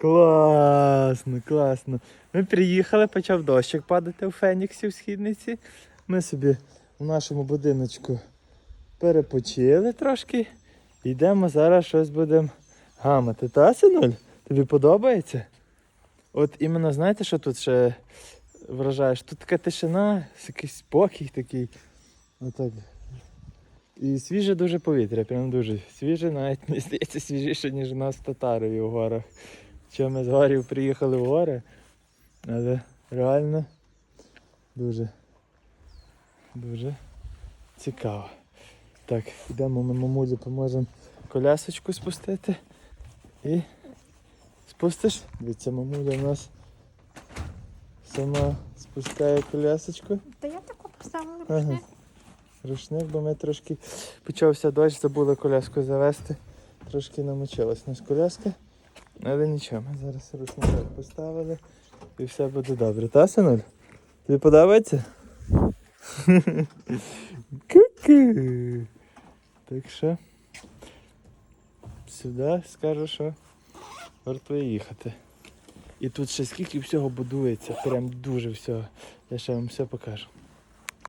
Класно, класно. Ми приїхали, почав дощик падати у Феніксі в східниці. Ми собі в нашому будиночку перепочили трошки. Йдемо зараз щось будемо гамати. Та, синуль? Тобі подобається? От іменно знаєте, що тут ще вражаєш? Тут така тишина, якийсь спокій такий. Отак. І свіже дуже повітря, прям дуже свіже, навіть не здається свіжіше, ніж у нас в Татарові в горах. Що ми з горів приїхали в гори, але реально дуже, дуже цікаво. Так, йдемо ми мамулі, поможемо колясочку спустити. І спустиш? Дивіться, мамуля у нас сама спускає колясочку. Та я таку поставила Ага. рушник. Рушник, бо ми трошки почався дощ, забули коляску завести. Трошки намочилась наша коляска. Але нічого, ми зараз рушник поставили і все буде добре. Та, синуль? Тобі подобається? Ку-ку. Так що сюди скажу, що варто їхати. І тут ще скільки всього будується, прям дуже всього. Я ще вам все покажу.